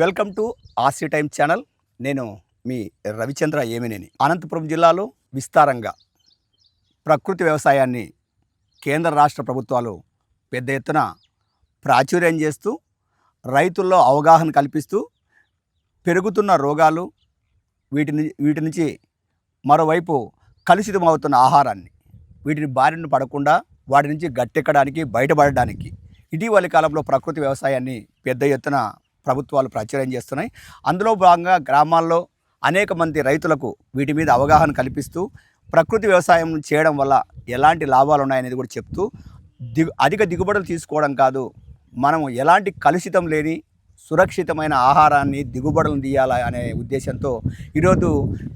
Welcome to RC time channel. నేను మీ రవిచంద్ర ఏమినేని. అనంతపురం జిల్లాలో విస్తారంగా ప్రకృతి వ్యవసాయాన్ని కేంద్ర రాష్ట్ర ప్రభుత్వాలు పెద్ద ఎత్తున ప్రాచుర్యం చేస్తూ రైతుల్లో అవగాహన కల్పిస్తూ పెరుగుతున్న రోగాలు వీటిని వీటి నుంచి మరోవైపు కలుషితమవుతున్న ఆహారాన్ని వీటిని బారిన పడకుండా వాటి నుంచి గట్టెక్కడానికి బయటపడడానికి ఇటీవలి కాలంలో ప్రకృతి వ్యవసాయాన్ని పెద్ద ఎత్తున ప్రభుత్వాలు ప్రాచుర్యం చేస్తున్నాయి. అందులో భాగంగా గ్రామాల్లో అనేక మంది రైతులకు వీటి మీద అవగాహన కల్పిస్తూ ప్రకృతి వ్యవసాయం చేయడం వల్ల ఎలాంటి లాభాలు ఉన్నాయనేది కూడా చెప్తూ దిగు అధిక దిగుబడులు తీసుకోవడం కాదు మనం ఎలాంటి కలుషితం లేని సురక్షితమైన ఆహారాన్ని దిగుబడులను తీయాలి అనే ఉద్దేశంతో ఈరోజు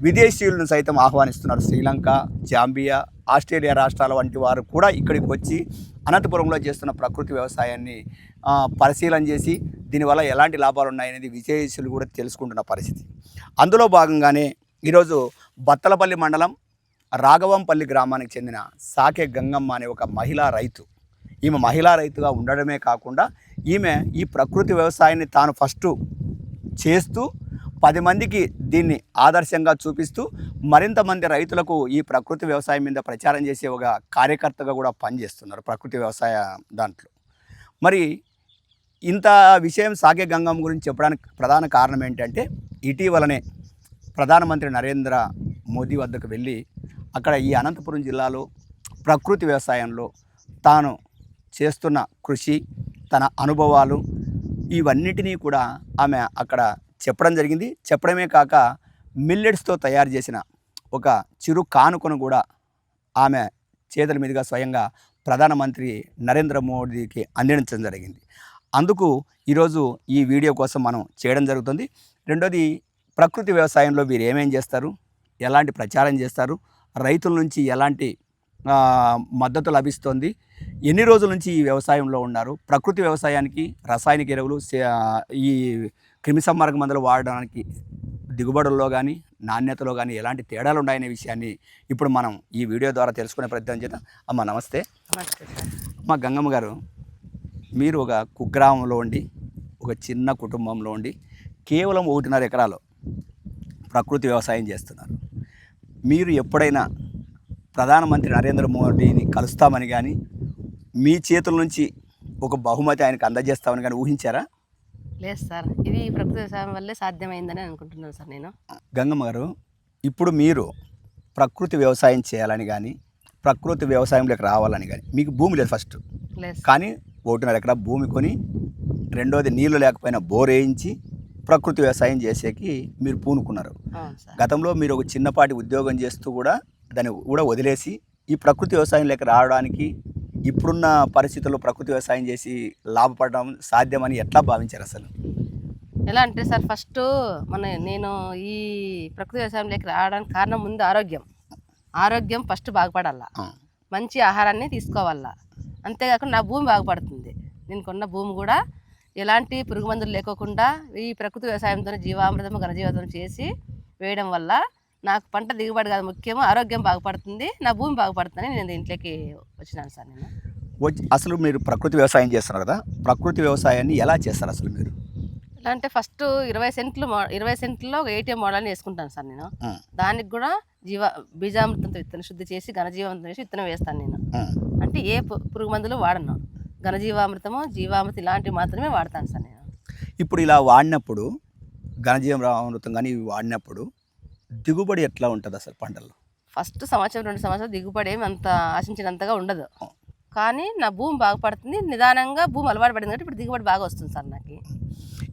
విదేశీయులను సైతం ఆహ్వానిస్తున్నారు. శ్రీలంక జాంబియా ఆస్ట్రేలియా రాష్ట్రాల వంటి వారు కూడా ఇక్కడికి వచ్చి అనంతపురంలో చేస్తున్న ప్రకృతి వ్యవసాయాన్ని పరిశీలన చేసి దీనివల్ల ఎలాంటి లాభాలు ఉన్నాయనేది విజయశులు కూడా తెలుసుకుంటున్న పరిస్థితి. అందులో భాగంగానే ఈరోజు బత్తలపల్లి మండలం రాఘవంపల్లి గ్రామానికి చెందిన సాకే గంగమ్మ అనే ఒక మహిళా రైతు. ఈమె మహిళా రైతుగా ఉండడమే కాకుండా ఈమె ఈ ప్రకృతి వ్యవసాయాన్ని తాను ఫస్ట్ చేస్తూ పది మందికి దీన్ని ఆదర్శంగా చూపిస్తూ మరింత మంది రైతులకు ఈ ప్రకృతి వ్యవసాయం మీద ప్రచారం చేసే ఒక కార్యకర్తగా కూడా పనిచేస్తున్నారు ప్రకృతి వ్యవసాయ దాంట్లో. మరి ఇంత విషయం సాగే గంగమ్మ గురించి చెప్పడానికి ప్రధాన కారణం ఏంటంటే ఇటీవలనే ప్రధానమంత్రి నరేంద్ర మోదీ వద్దకు వెళ్ళి అక్కడ ఈ అనంతపురం జిల్లాలో ప్రకృతి వ్యవసాయంలో తాను చేస్తున్న కృషి తన అనుభవాలు ఇవన్నిటినీ కూడా ఆమె అక్కడ చెప్పడం జరిగింది. చెప్పడమే కాక మిల్లెట్స్తో తయారు చేసిన ఒక చిరు కానుకను కూడా ఆమె చేతుల మీదుగా స్వయంగా ప్రధానమంత్రి నరేంద్ర మోడీకి అందించడం జరిగింది. అందుకు ఈరోజు ఈ వీడియో కోసం మనం చేయడం జరుగుతుంది. రెండోది ప్రకృతి వ్యవసాయంలో వీరు ఏమేం చేస్తారు? ఎలాంటి ప్రచారం చేస్తారు? రైతుల నుంచి ఎలాంటి మద్దతు లభిస్తోంది? ఎన్ని రోజుల నుంచి ఈ వ్యవసాయంలో ఉన్నారు? ప్రకృతి వ్యవసాయానికి రసాయనిక ఎరువులు సే- ఈ క్రిమిసంహారక మందులు వాడడానికి దిగుబడుల్లో కానీ నాణ్యతలో కానీ ఎలాంటి తేడాలు ఉన్నాయనే విషయాన్ని ఇప్పుడు మనం ఈ వీడియో ద్వారా తెలుసుకునే ప్రయత్నం చేద్దాం. అమ్మ నమస్తే. అమ్మ గంగమ్మ గారు మీరు ఒక కుగ్రామంలో ఉండి ఒక చిన్న కుటుంబంలో ఉండి కేవలం ఒకటిన్నర ఎకరాలు ప్రకృతి వ్యవసాయం చేస్తున్నారు. మీరు ఎప్పుడైనా ప్రధానమంత్రి నరేంద్ర మోడీని కలుస్తామని కానీ మీ చేతుల నుంచి ఒక బహుమతి ఆయనకు అందజేస్తామని కానీ ఊహించారా? లేదు సార్. ఇది ప్రకృతి వ్యవసాయం వల్లే సాధ్యమైందని అనుకుంటున్నాను సార్ నేను. గంగమ్మ గారు ఇప్పుడు మీరు ప్రకృతి వ్యవసాయం చేయాలని కానీ ప్రకృతి వ్యవసాయంలోకి రావాలని కానీ మీకు భూమి లేదు ఫస్ట్. లేదు. కానీ ఒకటిన్నర ఎకరా భూమి కొని రెండోది నీళ్ళు లేకపోయినా బోర్ వేయించి ప్రకృతి వ్యవసాయం చేసేకి మీరు పూనుకున్నారు. గతంలో మీరు ఒక చిన్నపాటి ఉద్యోగం చేస్తూ కూడా దాన్ని కూడా వదిలేసి ఈ ప్రకృతి వ్యవసాయంలోకి రావడానికి ఇప్పుడున్న పరిస్థితుల్లో ప్రకృతి వ్యవసాయం చేసి లాభపడడం సాధ్యమని ఎట్లా భావించారు అసలు? ఎలా అంటే సార్ ఫస్ట్ మన నేను ఈ ప్రకృతి వ్యవసాయంలోకి రావడానికి కారణం ముందు ఆరోగ్యం. ఆరోగ్యం ఫస్ట్ బాగుపడాలా. మంచి ఆహారాన్ని తీసుకోవాలా. అంతేకాకుండా నా భూమి బాగుపడుతుంది. నేను కొన్న భూమి కూడా ఎలాంటి పురుగు మందులు లేకోకుండా ఈ ప్రకృతి వ్యవసాయంతో జీవామృతం ఘనజీవితం చేసి వేయడం వల్ల నాకు పంట దిగుబడి కాదు ముఖ్యం ఆరోగ్యం బాగుపడుతుంది నా భూమి బాగుపడుతుందని నేను దీంట్లోకి వచ్చినాను సార్ నేను. అసలు మీరు ప్రకృతి వ్యవసాయం చేస్తున్నారు కదా ప్రకృతి వ్యవసాయాన్ని ఎలా చేస్తారు అసలు మీరు? ఎలా అంటే ఫస్ట్ ఇరవై సెంట్లు ఇరవై సెంట్లో ఒక ఏటీఎం మోడల్ని వేసుకుంటాను సార్ నేను. దానికి కూడా జీవ బీజామృతంతో విత్తనం శుద్ధి చేసి ఘనజీవామృతం వేసి విత్తనం వేస్తాను నేను. అంటే ఏ పురుగు మందులు వాడను. ఘనజీవామృతము జీవామృతం ఇలాంటివి మాత్రమే వాడతాను సార్ నేను. ఇప్పుడు ఇలా వాడినప్పుడు ఘనజీవం అమృతం కానీ ఇవి వాడినప్పుడు దిగుబడి ఎట్లా ఉంటుంది అసలు పంటల్లో? ఫస్ట్ సంవత్సరం రెండు సంవత్సరాలు దిగుబడి ఏమి అంత ఆశించినంతగా ఉండదు. కానీ నా భూమి బాగుపడుతుంది నిదానంగా భూమి అలవాటు పడింది కాబట్టి ఇప్పుడు దిగుబడి బాగా వస్తుంది సార్ నాకు.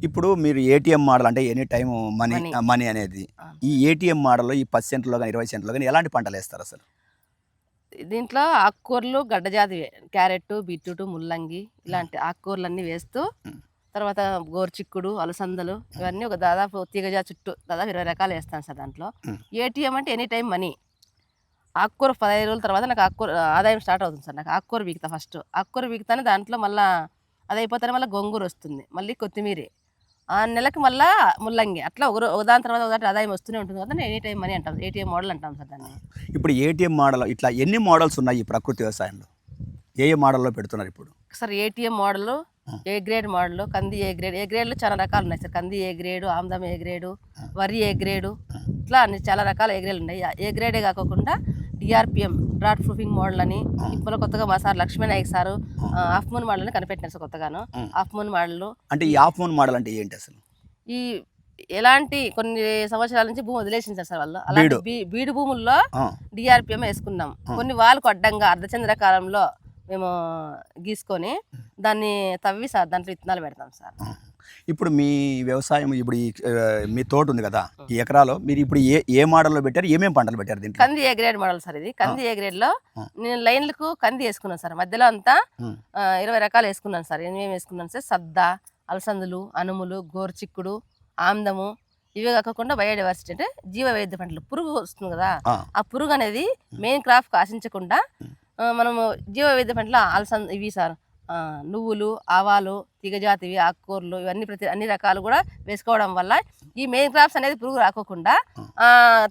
ఇప్పుడు మీరు ఏటీఎం మోడల్ అంటే ఎనీ టైం మనీ. మనీ. అనేది. ఈ ఏటీఎం మోడల్లో ఈ పది సెంట్లో కానీ ఇరవై సెంట్లో కానీ ఎలాంటి పంటలు వేస్తారు అసలు? దీంట్లో ఆకుకూరలు గడ్డజాతి క్యారెట్ బీట్రూట్ ముల్లంగి ఇలాంటి ఆకుకూరలు అన్నీ వేస్తూ. తర్వాత గోరుచిక్కుడు అలసందలు ఇవన్నీ ఒక దాదాపు తీగజా చుట్టూ దాదాపు ఇరవై రకాలు వేస్తాను సార్ దాంట్లో. ఏటీఎం అంటే ఎనీ టైం మనీ. ఆకుకూర పదహైదు రోజుల తర్వాత నాకు ఆకుకూర ఆదాయం స్టార్ట్ అవుతుంది సార్. నాకు ఆకుకూర బీకుతా ఫస్ట్. ఆకుకూర బీకుతానే దాంట్లో మళ్ళీ అది అయిపోతానే మళ్ళీ గొంగూర వస్తుంది. మళ్ళీ కొత్తిమీర. ఆ నెలకి మళ్ళీ ముల్లంగి. అట్లా ఒక దాని తర్వాత ఒక దాంట్లో ఆదాయం వస్తూనే ఉంటుంది కదా ఎనీ టైం మనీ అంటాం ఏటీఎం మోడల్ అంటాం సార్ దాన్ని. ఇప్పుడు ఏటీఎం మోడల్ ఇట్లా ఎన్ని మోడల్స్ ఉన్నాయి ఈ ప్రకృతి వ్యవసాయంలో? ఏ ఏ మోడల్లో పెడుతున్నారు ఇప్పుడు? Sir ATM model A grade model? కంది ఏ గ్రేడ్? ఏ గ్రేడ్లో చాలా రకాలు ఉన్నాయి సార్. కంది ఏ గ్రేడు ఆమ్దం ఏ గ్రేడు వరి ఏ గ్రేడు ఇట్లా అన్ని చాలా రకాల ఏ గ్రేడ్లు ఉన్నాయి. ఏ గ్రేడే కాకుండా డిఆర్పిఎం డ్రాట్ ప్రూఫింగ్ మోడల్ అని ఇప్పుడు కొత్తగా మా sir Lakshmi Nayak sir half moon model అని కనిపెట్టినారు సార్ కొత్తగాను. Half moon model. అంటే ఈ ఆఫ్ మూన్ మోడల్ అంటే ఏంటి అసలు? ఈ ఎలాంటి కొన్ని సంవత్సరాల నుంచి భూమి వదిలేసింది సార్ వాళ్ళు. అలాంటి బీడు. భూముల్లో డిఆర్పిఎం వేసుకున్నాం. కొన్ని వాళ్ళకు అడ్డంగా అర్ధచంద్ర కాలంలో మేము గీసుకొని దాన్ని తవ్వి సార్ దాంట్లో విత్తనాలు పెడతాం సార్. ఇప్పుడు మీ వ్యవసాయం ఇప్పుడు మీ తోట ఉంది కదా ఈ ఎకరాలో మీరు ఇప్పుడు ఏ ఏ మోడల్లో పెట్టారు ఏమేమి పంటలు పెట్టారు దీంట్లో? కంది ఏ గ్రేడ్ మోడల్ సార్ ఇది. కంది ఏ గ్రేడ్లో. నేను లైన్లకు కంది వేసుకున్నాను సార్. మధ్యలో అంతా ఇరవై రకాలు వేసుకున్నాను సార్. ఏమేమి వేసుకున్నాను సార్? సద్ద అలసందులు అనుములు గోరుచిక్కుడు ఆమ్దము. ఇవే కాకుండా బయోడైవర్సిటీ అంటే జీవ వైద్య పంటలు. పురుగు వస్తుంది కదా ఆ, పురుగు అనేది మెయిన్ క్రాప్ ఆశించకుండా మనము జీవ వైద్య పంటలు అలసంద ఇవి సార్. నువ్వులు ఆవాలు తీగజాతివి ఆకుకూరలు ఇవన్నీ ప్రతి అన్ని రకాలు కూడా వేసుకోవడం వల్ల ఈ మెయిన్ క్రాప్స్ అనేది పురుగు రాకోకుండా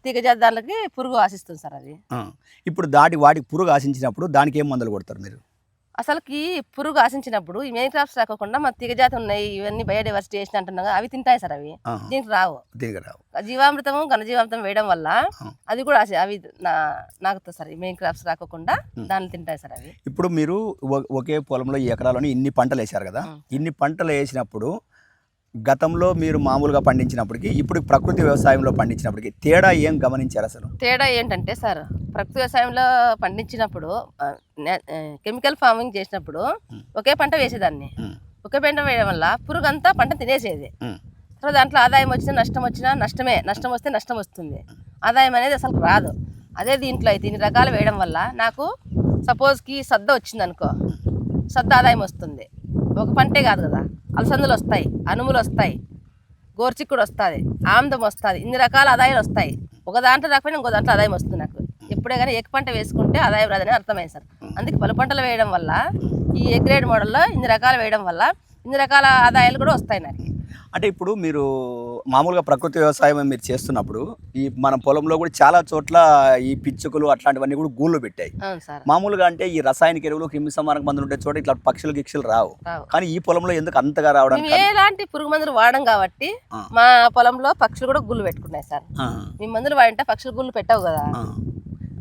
తీగజాతి దానికి పురుగు ఆశిస్తుంది సార్ అది. ఇప్పుడు దాటి వాటికి పురుగు ఆశించినప్పుడు దానికి ఏం మందులు కొడతారు మీరు? అసలుకి పురుగు ఆశించినప్పుడు ఈ మెయిన్ క్రాప్స్ రాకోకుండా మన తీగజాతి ఉన్నాయి ఇవన్నీ బయోడైవర్సిటీ వేసిన అంటున్నాం కదా, అవి తింటాయి సార్ అవి. దీనికి రావు. దీనికి రావు జీవామృతము ఘనజీవామృతం వేయడం వల్ల. అది కూడా ఆశ- అవి నా నాకుతాయి సార్ ఈ మెయిన్ క్రాప్స్ రాకోకుండా దాన్ని తింటాయి సార్ అవి. ఇప్పుడు మీరు ఒకే పొలంలో ఈ ఎకరాలోని ఇన్ని పంటలు వేశారు కదా. ఇన్ని పంటలు వేసినప్పుడు గతంలో మీరు మామూలుగా పండించినప్పటికీ ఇప్పుడు ప్రకృతి వ్యవసాయంలో పండించినప్పటికీ తేడా ఏం గమనించారు అసలు? తేడా ఏంటంటే సార్ ప్రకృతి వ్యవసాయంలో పండించినప్పుడు కెమికల్ ఫార్మింగ్ చేసినప్పుడు. ఒకే పంట వేసేదాన్ని. ఒకే పంట వేయడం వల్ల పురుగు అంతా పంట తినేసేది. తర్వాత దాంట్లో ఆదాయం వచ్చినా నష్టం వచ్చినా నష్టమే నష్టం వస్తే నష్టం వస్తుంది. ఆదాయం అనేది అసలు రాదు. అదే దీంట్లో అయితే ఇన్ని రకాలు వేయడం వల్ల నాకు సపోజ్కి సద్ద వచ్చింది అనుకో సద్ద ఆదాయం వస్తుంది. ఒక పంటే కాదు కదా. అలసందలు వస్తాయి అనుములు వస్తాయి గోర్చిక్కుడు వస్తుంది ఆమ్దం వస్తుంది ఇన్ని రకాల ఆదాయాలు వస్తాయి ఒక దాంట్లో రాకపోయినా ఇంకో దాంట్లో ఆదాయం వస్తుంది నాకు. ఎప్పుడే కానీ ఎగ్ పంట వేసుకుంటే ఆదాయం రాదని అర్థమైంది సార్. అందుకే పలు పంటలు వేయడం వల్ల ఈ ఎగ్ గ్రేడ్ మోడల్లో ఇన్ని రకాలు వేయడం వల్ల ఇన్ని రకాల ఆదాయాలు కూడా వస్తాయి నాకు. అంటే ఇప్పుడు మీరు మామూలుగా ప్రకృతి వ్యవసాయం మీరు చేస్తున్నప్పుడు ఈ మన పొలంలో కూడా చాలా చోట్ల ఈ పిచ్చుకలు అట్లాంటివన్నీ కూడా గూళ్ళు పెట్టాయి. మామూలుగా అంటే ఈ రసాయనిక ఎరువులు క్రిమి సంహారక మందులు ఉండే చోట ఇట్లా పక్షులు గిక్షలు రావు. కానీ ఈ పొలంలో ఎందుకు అంతగా రావడం ఎలాంటి పురుగు మందులు వాడడం కాబట్టి. మా పొలంలో పక్షులు కూడా గుళ్ళు పెట్టుకున్నాయి సార్. మీ మందులు వాడింటే పక్షులు గుళ్ళు పెట్టవు కదా.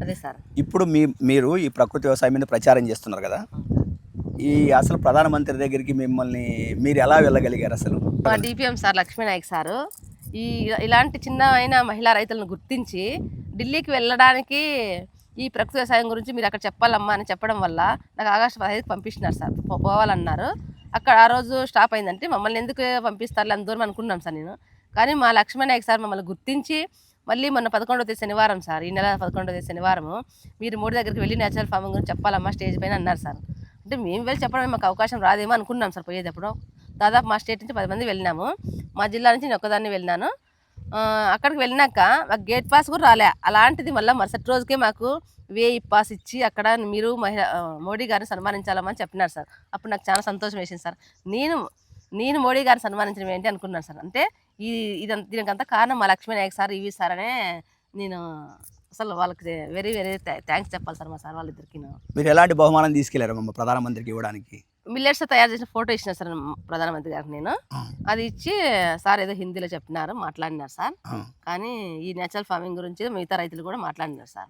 అదే సార్. ఇప్పుడు మీ మీరు ఈ ప్రకృతి వ్యవసాయం మీద ప్రచారం చేస్తున్నారు కదా. ఈ అసలు ప్రధానమంత్రి దగ్గరికి మిమ్మల్ని మీరు ఎలా వెళ్ళగలిగారు అసలు? మా డిపిఎం సార్ లక్ష్మీనాయక్ సారు. ఈ ఇలాంటి చిన్న అయిన మహిళా రైతులను గుర్తించి ఢిల్లీకి వెళ్ళడానికి ఈ ప్రకృతి వ్యవసాయం గురించి మీరు అక్కడ చెప్పాలమ్మా అని చెప్పడం వల్ల నాకు ఆగస్టు పదహైదుకి పంపిస్తున్నారు సార్. పోవాలన్నారు. అక్కడ ఆ రోజు స్టాప్ అయిందంటే మమ్మల్ని ఎందుకు పంపిస్తారు అంత దూరం అనుకున్నాం సార్ నేను. కానీ మా లక్ష్మీనాయక్ సార్ మమ్మల్ని గుర్తించి మళ్ళీ మొన్న పదకొండవ తేదీ శనివారం సార్ ఈ నెల పదకొండవ తేదీ శనివారము మీరు మోడీ దగ్గరికి వెళ్ళి నేచురల్ ఫార్మింగ్ గురించి చెప్పాలమ్మా స్టేజ్ పైన అన్నారు సార్. అంటే మేము వెళ్ళి చెప్పడం మాకు అవకాశం రాదేమో అనుకున్నాం సార్ పోయేటప్పుడు. దాదాపు మా స్టేట్ నుంచి పది మంది వెళ్ళినాము. మా జిల్లా నుంచి నేను ఒక్కదాన్ని వెళ్ళినాను. అక్కడికి వెళ్ళినాక మాకు గేట్ పాస్ కూడా రాలే. అలాంటిది మళ్ళీ మరుసటి రోజుకే మాకు వేయి పాస్ ఇచ్చి అక్కడ మీరు మహిళ మోడీ గారిని సన్మానించాలమని చెప్పినారు సార్. అప్పుడు నాకు చాలా సంతోషం వేసింది సార్. నేను నేను మోడీ గారిని సన్మానించడం ఏంటి అనుకున్నాను సార్. అంటే ఈ ఇదంతా దీనికంతా కారణం మా లక్ష్మీ నాయక్ సార్ ఇవి సార్ అనే నేను అసలు వాళ్ళకి వెరీ వెరీ థ్యాంక్స్ చెప్పాలి సార్ మా సార్ వాళ్ళిద్దరికి మీరు ఎలాంటి బహుమానం తీసుకెళ్ళారు మమ్మ ప్రధానమంత్రికి ఇవ్వడానికి? మిల్లెట్స్ తయారు చేసిన ఫోటో ఇచ్చిన సార్ ప్రధానమంత్రి గారికి నేను. అది ఇచ్చి సార్ ఏదో హిందీలో చెప్పినారు మాట్లాడినారు సార్. కానీ ఈ నేచురల్ ఫార్మింగ్ గురించి మిగతా రైతులు కూడా మాట్లాడినారు సార్.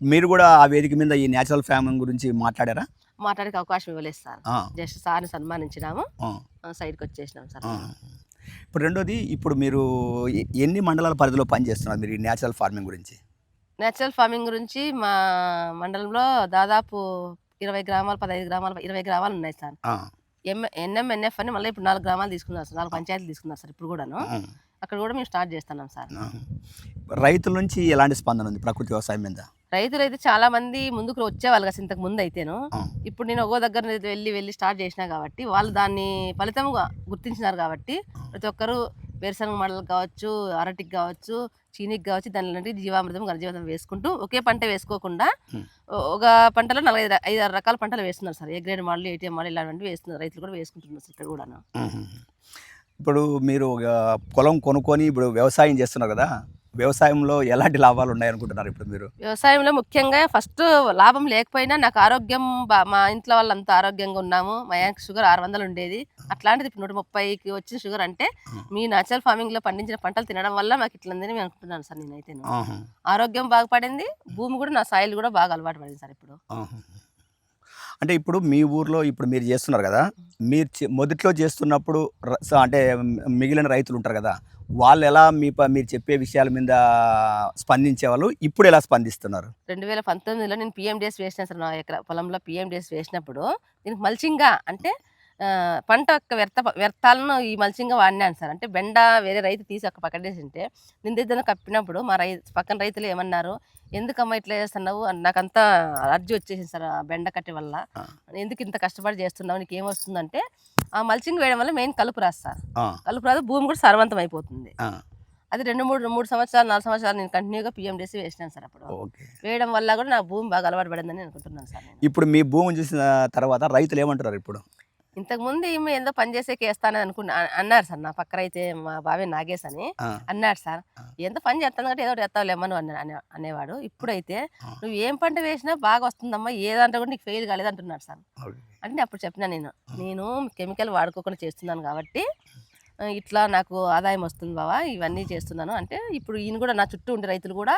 మీరు కూడా ఆ వేదిక మీద ఈ నేచురల్ ఫార్మింగ్ గురించి మాట్లాడారా? మాట్లాడే అవకాశం ఇవ్వలేదు సార్. జస్ట్ సార్ని సన్మానించినాము. సైడ్కి వచ్చేసినాం సార్. ఇప్పుడు రెండోది ఇప్పుడు మీరు ఎన్ని మండలాల పరిధిలో పనిచేస్తున్నారు మీరు ఈ నేచురల్ ఫార్మింగ్ గురించి? నేచురల్ ఫార్మింగ్ గురించి మా మండలంలో దాదాపు ఇరవై గ్రామాలు పదహైదు గ్రామాలు ఇరవై గ్రామాలు ఉన్నాయి సార్. ఎన్ఎంఎన్ఎఫ్ అని మళ్ళీ ఇప్పుడు నాలుగు గ్రామాలు తీసుకున్నారు సార్ నాలుగు పంచాయతీలు తీసుకున్నారు సార్ ఇప్పుడు కూడాను. అక్కడ కూడా మేము స్టార్ట్ చేస్తున్నాం సార్. రైతుల నుంచి ఎలాంటి స్పందన ఉంది ప్రకృతి వ్యవసాయం మీద? రైతులు అయితే చాలా మంది ముందుకు వచ్చేవాళ్ళు కదా ఇంతకు ముందు అయితేను. ఇప్పుడు నేను ఒక్కో దగ్గర వెళ్ళి వెళ్ళి స్టార్ట్ చేసినా కాబట్టి వాళ్ళు దాన్ని ఫలితంగా గుర్తించినారు కాబట్టి ప్రతి ఒక్కరు వేరుశనగ మడలకు కావచ్చు అరటికి కావచ్చు చీనికి కావచ్చు దాని జీవామృతం ఘనజీవితం వేసుకుంటూ ఒకే పంట వేసుకోకుండా ఒక పంటలో నలభై ఐదు ఆరు రకాల పంటలు వేస్తున్నారు sir. A grade model ATM model ఇలాంటివి వేస్తున్నారు. రైతులు కూడా వేసుకుంటున్నారు సార్ ఇక్కడ కూడాను. మ్మ్. ఇప్పుడు మీరు ఒక పొలం కొనుక్కొని ఇప్పుడు వ్యవసాయం చేస్తున్నారు కదా వ్యవసాయంలో ఎలాంటి లాభాలు ఉన్నాయనుకుంటున్నారు ఇప్పుడు మీరు? వ్యవసాయంలో ముఖ్యంగా ఫస్ట్ లాభం లేకపోయినా నాకు ఆరోగ్యం మా ఇంట్లో వాళ్ళంతా ఆరోగ్యంగా ఉన్నాము. మా షుగర్ ఆరు వందలు ఉండేది. అట్లాంటిది ఇప్పుడు నూట ముప్పైకి వచ్చిన షుగర్ అంటే మీ న్యాచురల్ ఫార్మింగ్లో పండించిన పంటలు తినడం వల్ల మాకు ఇట్లా ఉందని నేను అనుకుంటున్నాను సార్ నేనైతే ఆరోగ్యం బాగుపడింది భూమి కూడా నా సాయిల్ కూడా బాగా అలవాటు పడింది సార్ ఇప్పుడు. అంటే ఇప్పుడు మీ ఊర్లో ఇప్పుడు మీరు చేస్తున్నారు కదా మీరు చే- మొదట్లో చేస్తున్నప్పుడు ర- స- అంటే మిగిలిన రైతులు ఉంటారు కదా వాళ్ళు ఎలా మీ ప- మీరు చెప్పే విషయాల మీద స్పందించేవాళ్ళు ఇప్పుడు ఎలా స్పందిస్తున్నారు? రెండు వేల పంతొమ్మిదిలో నేను పిఎండిఎస్ వేసిన సార్ నా ఎకరా పొలంలో పిఎండిఎస్ వేసినప్పుడు దీనికి మల్చింగ్గా అంటే పంట యొక్క వ్యర్థ వ్యర్థాలను ఈ మల్చింగ్గా వాడినాను సార్. అంటే బెండ వేరే రైతు తీసి ఒక పక్కడేసి ఉంటే నిందిద్దను కప్పినప్పుడు మా రై పక్కన రైతులు ఏమన్నారు ఎందుకమ్మా ఇట్లా చేస్తున్నావు? అని నాకంతా అర్జీ వచ్చేసింది సార్ ఆ బెండ కట్టి వల్ల. ఎందుకు ఇంత కష్టపడి చేస్తున్నావు? నీకు ఏమొస్తుందంటే ఆ మల్చింగ్ వేయడం వల్ల మెయిన్ కలుపు రాదు సార్. కలుపు రాదు భూమి కూడా సర్వంతం అయిపోతుంది. అది రెండు మూడు మూడు సంవత్సరాలు నాలుగు సంవత్సరాలు నేను కంటిన్యూగా పిఎండిఎస్ వేసినాను సార్ అప్పుడు. వేయడం వల్ల కూడా నా భూమి బాగా అలవాటు పడిందని అనుకుంటున్నాను సార్ ఇప్పుడు మీ భూమిని చూసిన తర్వాత రైతులు ఏమంటున్నారు ఇప్పుడు? ఇంతకు ముందు ఈమె ఏందో పని చేసేకి వేస్తానని అనుకున్నా అన్నారు సార్ నా పక్కన అయితే మా బావే నాగేశ్ అని అన్నాడు సార్. ఎంత పని చేస్తాను కాబట్టి ఏదో ఎత్తావులేమను అన్న అనే- అనేవాడు. ఇప్పుడైతే. నువ్వు ఏం పంట వేసినా బాగా వస్తుందమ్మా ఏదంటే కూడా నీకు ఫెయిల్ కాలేదు అంటున్నాడు సార్. అంటే నేను అప్పుడు చెప్పిన నేను నేను కెమికల్ వాడుకోకుండా చేస్తున్నాను కాబట్టి ఇట్లా నాకు ఆదాయం వస్తుంది బావా ఇవన్నీ చేస్తున్నాను. అంటే ఇప్పుడు ఈయన కూడా నా చుట్టూ ఉండే రైతులు కూడా.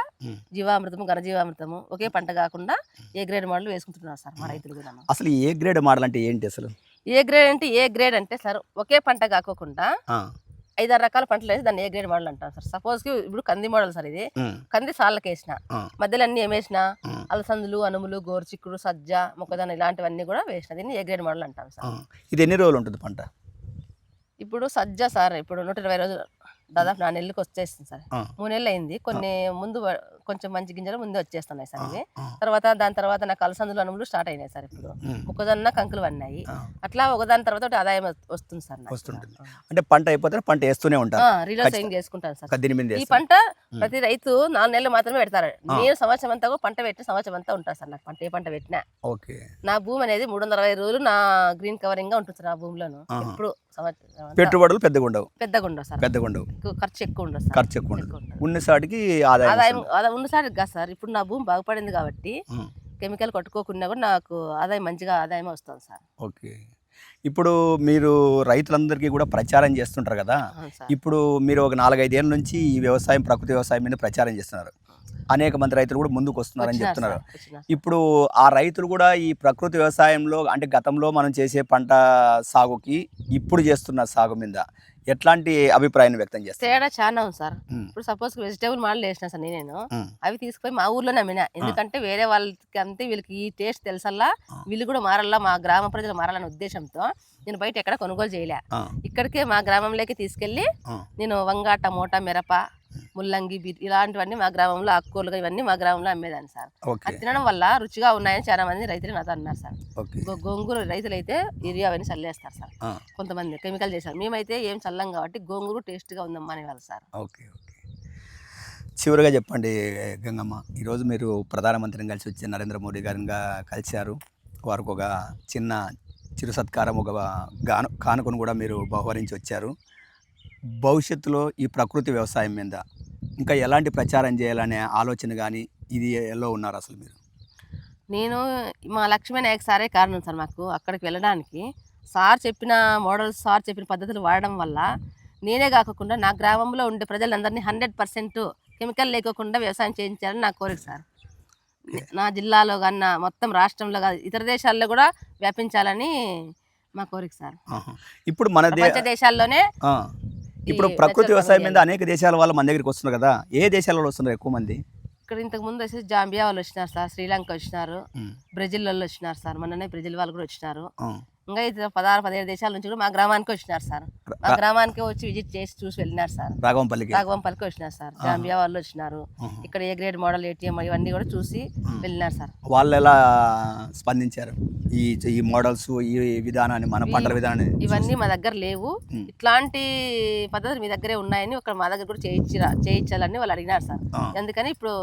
జీవామృతము ఘనజీవామృతము ఒకే పంట కాకుండా ఏ గ్రేడ్ మోడల్ వేసుకుంటున్నారు సార్ మా రైతులు కూడా అసలు ఏ గ్రేడ్ మోడల్ అంటే ఏంటి అసలు? ఏ గ్రేడ్ అంటే ఏ గ్రేడ్ అంటే సార్ ఒకే పంట కాకోకుండా ఐదారు రకాల పంటలు వేసి దాన్ని ఏ గ్రేడ్ మోడల్ అంటాం సార్? సపోజ్కి ఇప్పుడు కంది మోడల్ సార్ ఇది. కంది సాళ్ళకి వేసిన మధ్యలో అన్ని ఏమేసిన? అలసందులు అనుములు గోరుచిక్కుడు సజ్జ మొక్కజొన్న ఇలాంటివన్నీ కూడా వేసిన. దీన్ని ఏ గ్రేడ్ మోడల్ అంటాం ఆ. సార్ ఇది ఎన్ని రోజులు ఉంటుంది పంట? ఇప్పుడు సజ్జ సార్ ఇప్పుడు నూట ఇరవై రోజులు దాదాపు నా నెలలకు వచ్చేస్తుంది సార్. ఆ, మూడు నెలలు అయింది. కొన్ని ముందు కొంచెం మంచి గింజలు ముందే వచ్చేస్తున్నాయి సార్ ఆ, ఇవి. ఆ, తర్వాత దాని తర్వాత నాకు అలసందులు అనుములు స్టార్ట్ అయినాయి సార్ ఇప్పుడు. మొక్కజొన్న కంకులు ఆ. అట్లా ఒకదాని తర్వాత ఒకటి ఆదాయం వస్తుంది సార్. వస్తుంటుంది. అంటే పంట అయిపోతే పంట వేస్తూనే ఉంటారు. ఆ, రీలోసింగ్ చేసుకుంటాను సార్. ఈ. పంట ప్రతి రైతు నాలుగు నెలలు మాత్రమే పెడతారు. ఆ. నేను సంవత్సరం అంతా కూడా పంట పెట్టిన సంవత్సరం అంతా ఉంటా సార్ నాకు పంట ఏ పంట పెట్టినా. నా భూమి అనేది మూడు వందల అరవై రోజులు నా గ్రీన్ కవరింగ్గా ఉంటుంది సార్ నా భూమిలోను. ఎప్పుడు అంతా పెట్టుబడులు పెద్దగా ఉండవు. పెద్దగా ఉండవు సార్. పెద్దగా ఉండవు. ఖర్చు ఎక్కువ ఉండదు సార్. ఖర్చు ఎక్కువ ఉండదు. ఉన్నసాటికి ఆదాయం ఆదాయం ఉన్నసారి కాదు సార్. ఇప్పుడు నా భూమి బాగుపడింది కాబట్టి కెమికల్ కొట్టుకోకుండా కూడా నాకు ఆదాయం మంచిగా ఆదాయం వస్తుంది సార్. ఓకే. ఇప్పుడు మీరు రైతులందరికీ కూడా ప్రచారం చేస్తుంటారు కదా? ఇప్పుడు మీరు ఒక నాలుగైదేళ్ళ నుంచి ఈ వ్యవసాయం ప్రకృతి వ్యవసాయం మీద ప్రచారం చేస్తున్నారు. అనేక మంది రైతులు కూడా ముందుకు వస్తున్నారని చెప్తున్నారు. ఇప్పుడు ఆ రైతులు కూడా ఈ ప్రకృతి వ్యవసాయంలో అంటే గతంలో మనం చేసే పంట సాగుకి ఇప్పుడు చేస్తున్న సాగు మీద ఎట్లాంటి అభిప్రాయాన్ని వ్యక్తం చేస్తారు? తేడా చాలా ఉంది సార్. ఇప్పుడు సపోజ్ వెజిటేబుల్ మోడల్ వేసిన సార్ నేను అవి తీసుకుపోయి మా ఊర్లోనే అమ్మినా. ఎందుకంటే వేరే వాళ్ళకి అంతే వీళ్ళకి ఈ టేస్ట్ తెలుసల్లా. వీళ్ళు కూడా మారాలా మా గ్రామ ప్రజలు మారాలనే ఉద్దేశంతో నేను బయట ఎక్కడ కొనుగోలు చేయలే. ఇక్కడికే మా గ్రామంలోకి తీసుకెళ్ళి నేను వంగ టమోటా మిరప ముల్లంగి ఇలాంటివన్నీ మా గ్రామంలో ఆకుకూరలు ఇవన్నీ మా గ్రామంలో అమ్మేదాన్ని సార్. అది తినడం వల్ల రుచిగా ఉన్నాయని చాలా మంది రైతులు నాతో అన్నారు సార్. గోంగూర రైతులు అయితే ఏరియా అవన్నీ చల్లేస్తారు సార్. కొంతమంది కెమికల్ చేశారు మేమైతే ఏం చల్లం కాబట్టి గోంగూర టేస్ట్గా ఉందమ్మా అనేవాళ్ళు సార్. Okay okay. చివరిగా చెప్పండి గంగమ్మ. ఈరోజు మీరు ప్రధానమంత్రిని కలిసి వచ్చి నరేంద్ర మోడీ గారిని గా- కలిశారు. వారికి ఒక చిన్న చిరు సత్కారం ఒక గాను కానుకను కూడా మీరు బహువరించి వచ్చారు. భవిష్యత్తులో ఈ ప్రకృతి వ్యవసాయం మీద ఇంకా ఎలాంటి ప్రచారం చేయాలనే ఆలోచన కానీ ఇది ఎలా ఉన్నారు అసలు మీరు నేను మా లక్ష్మీ నాయక్ సారే కారణం సార్ మాకు అక్కడికి వెళ్ళడానికి సార్ చెప్పిన మోడల్స్ సార్ చెప్పిన పద్ధతులు వాడడం వల్ల నేనే కాకుండా నా గ్రామంలో ఉండే ప్రజలందరినీ హండ్రెడ్ పర్సెంట్ కెమికల్ లేకోకుండా వ్యవసాయం చేయించాలని నా కోరిక సార్ నా జిల్లాలో కన్నా మొత్తం రాష్ట్రంలో కాదు ఇతర దేశాల్లో కూడా వ్యాపించాలని మా కోరిక సార్. ఇప్పుడు మన దేశాల్లోనే. ఇప్పుడు ప్రకృతి వ్యవసాయం మీద అనేక దేశాల వాళ్ళు మన దగ్గరికి వస్తున్నారు కదా ఏ దేశాల వాళ్ళు వస్తున్నారు ఎక్కువ మంది? ఇక్కడ ఇంతకు ముందు వచ్చేసి జాంబియా వాళ్ళు వచ్చినారు సార్ శ్రీలంక వచ్చినారు బ్రెజిల్ వాళ్ళు వచ్చినారు సార్ మొన్ననే బ్రెజిల్ వాళ్ళు కూడా వచ్చినారు. ఇంకా ఇతర పదహారు పదిహేడు దేశాల నుంచి కూడా మా గ్రామానికి వచ్చినారు సార్. మా గ్రామానికి వచ్చి విజిట్ చేసి చూసి వెళ్ళినారు సార్. రాఘవంపల్లికి? రాఘవంపల్లికి వచ్చినారు సార్. జాంబియా వాళ్ళు వచ్చినారు. ఇక్కడ ఏ గ్రేడ్ మోడల్ ఏటీఎం ఇవన్నీ కూడా చూసి వెళ్ళినారు సార్. వాళ్ళు ఎలా స్పందించారు? ఈ ఈ మోడల్స్ ఈ విధానాన్ని మన పంటల విధానాన్ని ఇవన్నీ మా దగ్గర లేవు. ఇట్లాంటి పద్ధతులు మీ దగ్గరే ఉన్నాయని ఒక మా దగ్గర కూడా చేయించిరా చేయించాలని వాళ్ళు అడిగినారు సార్. అందుకని ఇప్పుడు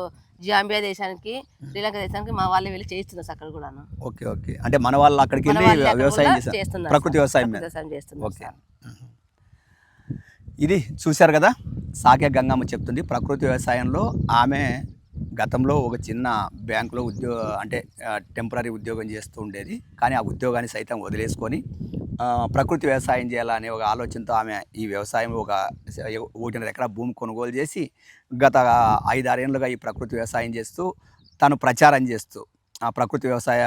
జాంబియా దేశానికి శ్రీలంక దేశానికి మా వాళ్ళే వెళ్ళి చేయిస్తున్నారు సార్ అక్కడ కూడాను. Okay okay. అంటే మన వాళ్ళు అక్కడికి వెళ్ళి వ్యవసాయం కూడా చేస్తున్నారు ప్రకృతి. వ్యవసాయం చేస్తున్నారు ఓకే. ఇది చూశారు కదా? సాకే గంగమ్మ చెప్తుంది ప్రకృతి వ్యవసాయంలో ఆమె గతంలో ఒక చిన్న బ్యాంకులో ఉద్యోగ అంటే టెంపరీ ఉద్యోగం చేస్తూ ఉండేది. కానీ ఆ ఉద్యోగాన్ని సైతం వదిలేసుకొని ప్రకృతి వ్యవసాయం చేయాలనే ఒక ఆలోచనతో ఆమె ఈ వ్యవసాయం ఒక ఒకటిన్నర ఎకరా భూమి కొనుగోలు చేసి గత ఐదారేళ్ళుగా ఈ ప్రకృతి వ్యవసాయం చేస్తూ తను ప్రచారం చేస్తూ ఆ ప్రకృతి వ్యవసాయ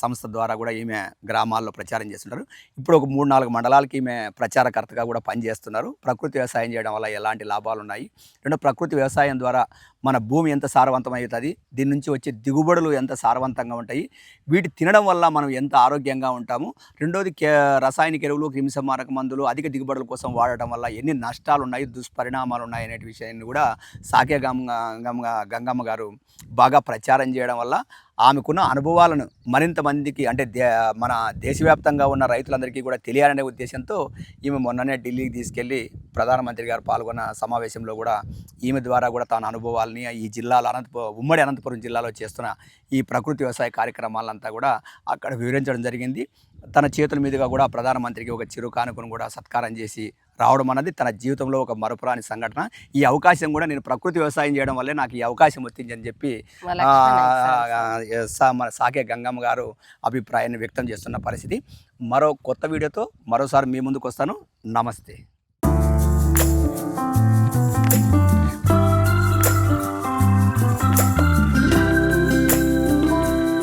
సంస్థ ద్వారా కూడా ఈమె గ్రామాల్లో ప్రచారం చేస్తుంటారు. ఇప్పుడు ఒక మూడు నాలుగు మండలాలకి ఈమె ప్రచారకర్తగా కూడా పనిచేస్తున్నారు. ప్రకృతి వ్యవసాయం చేయడం వల్ల ఎలాంటి లాభాలు ఉన్నాయి రెండో ప్రకృతి వ్యవసాయం ద్వారా మన భూమి ఎంత సారవంతమవుతుంది దీని నుంచి వచ్చే దిగుబడులు ఎంత సారవంతంగా ఉంటాయి వీటి తినడం వల్ల మనం ఎంత ఆరోగ్యంగా ఉంటాము. రెండోది కే రసాయనిక ఎరువులు క్రిమిసంహారక మందులు అధిక దిగుబడుల కోసం వాడటం వల్ల ఎన్ని నష్టాలు ఉన్నాయి దుష్పరిణామాలు ఉన్నాయి అనే విషయాన్ని కూడా సాకే గంగమ్మ గంగమ్మ గారు బాగా ప్రచారం చేయడం వల్ల ఆమెకున్న అనుభవాలను మరింత మందికి అంటే దే మన దేశవ్యాప్తంగా ఉన్న రైతులందరికీ కూడా తెలియాలనే ఉద్దేశంతో ఈమె మొన్ననే ఢిల్లీకి తీసుకెళ్ళి ప్రధానమంత్రి గారు పాల్గొన్న సమావేశంలో కూడా ఈమె ద్వారా కూడా తన అనుభవాలని ఈ జిల్లాలో అనంతపురం ఉమ్మడి అనంతపురం జిల్లాలో చేస్తున్న ఈ ప్రకృతి వ్యవసాయ కార్యక్రమాలంతా కూడా అక్కడ వివరించడం జరిగింది. తన చేతుల మీదుగా కూడా ప్రధానమంత్రికి ఒక చిరు కానుకను కూడా సత్కారం చేసి రావడం అన్నది తన జీవితంలో ఒక మరపురాని సంఘటన. ఈ అవకాశం కూడా నేను ప్రకృతి వ్యవసాయం చేయడం వల్లే నాకు ఈ అవకాశం చెప్పి సార్. ఆ, సా- మన సాకే గంగమ్మ గారు అభిప్రాయాన్ని వ్యక్తం చేస్తున్న పరిస్థితి. మరో కొత్త వీడియోతో మరోసారి మీ ముందుకు వస్తాను నమస్తే.